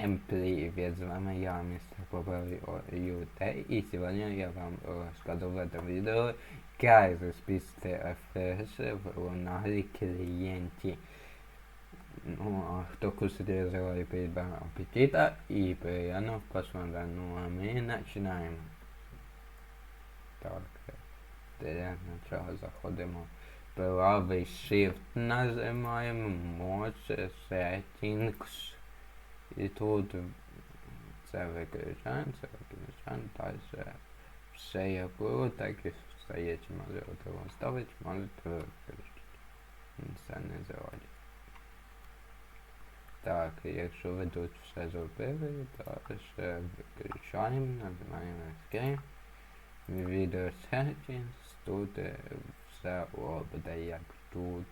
Всем привет, с вами я, мистер Попель Ют, и сегодня я вам расскажу в этом видео, как расписать FPS в лунаре клиенте. Ну, а кто кушает желаю приятного аппетита и приятного просмотра. Ну, а мы начинаем. Так, для начала заходимо. Правий Shift нажимаємо, може Settings. І тут це виключаємо, це виключаємо, далі все як було, так і стається, можете вам ставити, можете виключити. Це не заводить. Так, якщо ви тут все зробили, далі виключаємо, нажимаємо Escape. Video Settings, тут все буде як тут.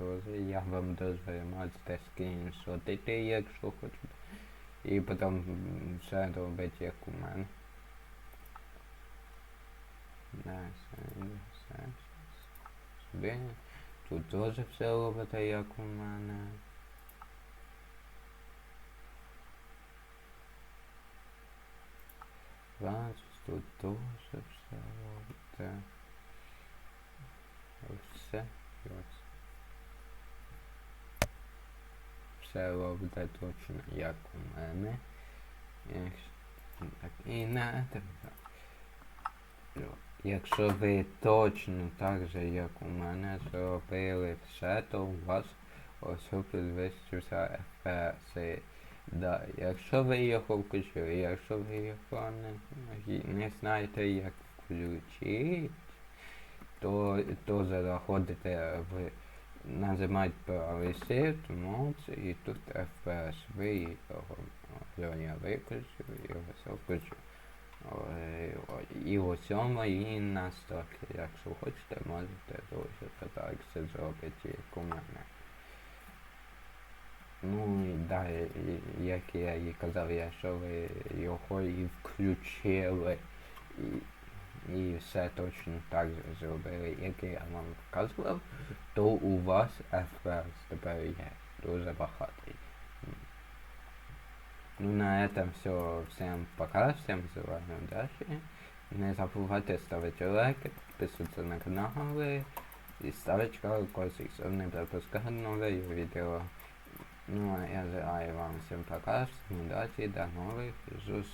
Тоже я вам дозволю можете скріншотити, якщо хочете. І потім все робити як у мене. Сюди. Тут теж все робите як у мене. Тут теж все робите. Все. І. все робите точно як у мене. Так, і на тебе. Якщо ви точно так же, як у мене, зробили все, то у вас ось підвищився FPS. Да, якщо ви його включили, якщо ви його не, не знаєте, як включити, то, то заходите в правий shift, Mouse, і тут FPS. Ви його його я виключу, і все ой, І у цьому і настройки. Якщо хочете, можете дуже так це зробити, як у мене. Ну і далі, як я і казав, якщо ви його і включили, і, і все точно так же зробили, як я вам показував, то у вас FPS тепер є дуже багатий. Ну на этом все. Всем пока, всем с вами удачи. Не забывайте ставить лайки, подписываться на канал и ставить колокольчик, чтобы не пропускать новые видео. Ну а я желаю вам всем пока, всем удачи, до новых встреч.